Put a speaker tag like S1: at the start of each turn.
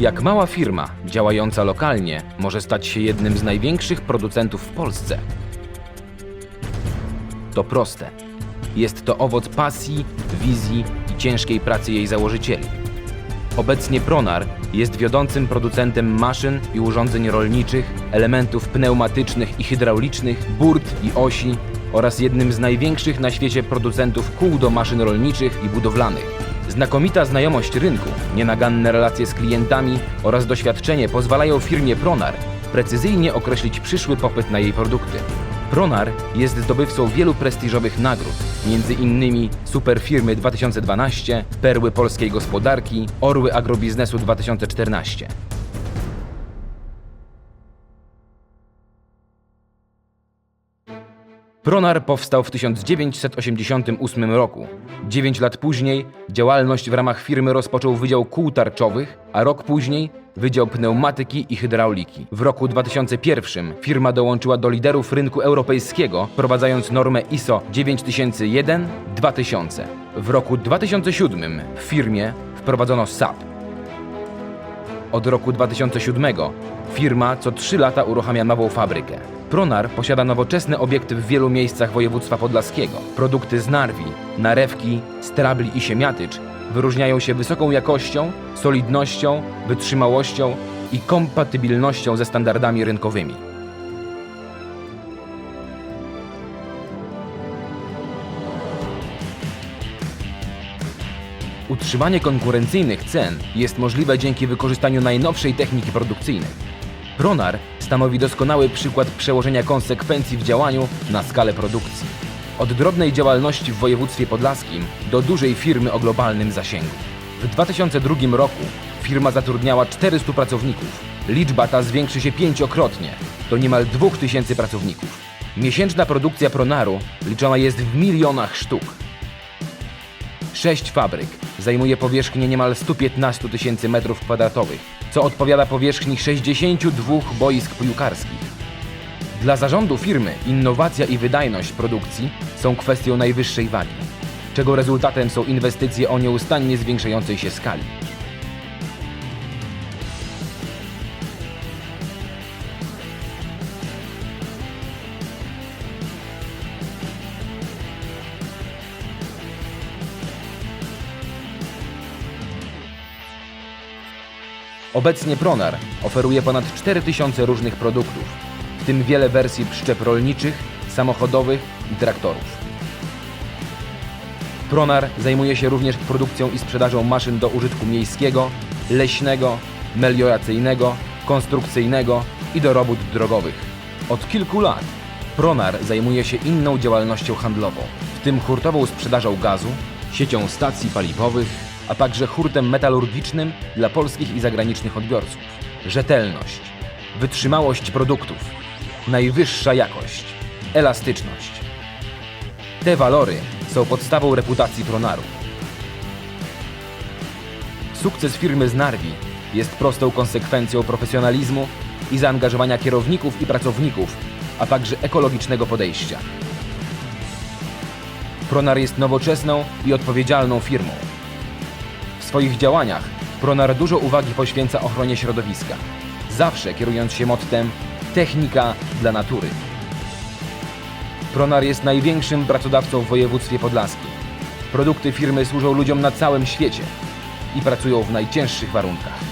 S1: Jak mała firma działająca lokalnie może stać się jednym z największych producentów w Polsce? To proste. Jest to owoc pasji, wizji i ciężkiej pracy jej założycieli. Obecnie Pronar jest wiodącym producentem maszyn i urządzeń rolniczych, elementów pneumatycznych i hydraulicznych, burt i osi oraz jednym z największych na świecie producentów kół do maszyn rolniczych i budowlanych. Znakomita znajomość rynku, nienaganne relacje z klientami oraz doświadczenie pozwalają firmie Pronar precyzyjnie określić przyszły popyt na jej produkty. Pronar jest zdobywcą wielu prestiżowych nagród, innymi Superfirmy 2012, Perły Polskiej Gospodarki, Orły Agrobiznesu 2014. Pronar powstał w 1988 roku. Dziewięć lat później działalność w ramach firmy rozpoczął Wydział Kół Tarczowych, a rok później Wydział Pneumatyki i Hydrauliki. W roku 2001 firma dołączyła do liderów rynku europejskiego, wprowadzając normę ISO 9001-2000. W roku 2007 w firmie wprowadzono SAP. Od roku 2007 firma co 3 lata uruchamia nową fabrykę. Pronar posiada nowoczesne obiekty w wielu miejscach województwa podlaskiego. Produkty z Narwi, narewki, strabli i siemiatycz wyróżniają się wysoką jakością, solidnością, wytrzymałością i kompatybilnością ze standardami rynkowymi. Utrzymanie konkurencyjnych cen jest możliwe dzięki wykorzystaniu najnowszej techniki produkcyjnej. Pronar stanowi doskonały przykład przełożenia konsekwencji w działaniu na skalę produkcji. Od drobnej działalności w województwie podlaskim do dużej firmy o globalnym zasięgu. W 2002 roku firma zatrudniała 400 pracowników. Liczba ta zwiększy się pięciokrotnie do niemal 2000 pracowników. Miesięczna produkcja Pronaru liczona jest w milionach sztuk. Sześć fabryk zajmuje powierzchnię niemal 115 tysięcy metrów kwadratowych, co odpowiada powierzchni 62 boisk piłkarskich. Dla zarządu firmy innowacja i wydajność produkcji są kwestią najwyższej wagi, czego rezultatem są inwestycje o nieustannie zwiększającej się skali. Obecnie Pronar oferuje ponad 4000 różnych produktów, w tym wiele wersji przyczep rolniczych, samochodowych i traktorów. Pronar zajmuje się również produkcją i sprzedażą maszyn do użytku miejskiego, leśnego, melioracyjnego, konstrukcyjnego i do robót drogowych. Od kilku lat Pronar zajmuje się inną działalnością handlową, w tym hurtową sprzedażą gazu, siecią stacji paliwowych, a także hurtem metalurgicznym dla polskich i zagranicznych odbiorców. Rzetelność, wytrzymałość produktów, najwyższa jakość, elastyczność. Te walory są podstawą reputacji Pronaru. Sukces firmy z Narwi jest prostą konsekwencją profesjonalizmu i zaangażowania kierowników i pracowników, a także ekologicznego podejścia. Pronar jest nowoczesną i odpowiedzialną firmą. Swoich działaniach Pronar dużo uwagi poświęca ochronie środowiska, zawsze kierując się mottem technika dla natury. Pronar jest największym pracodawcą w województwie podlaskim. Produkty firmy służą ludziom na całym świecie i pracują w najcięższych warunkach.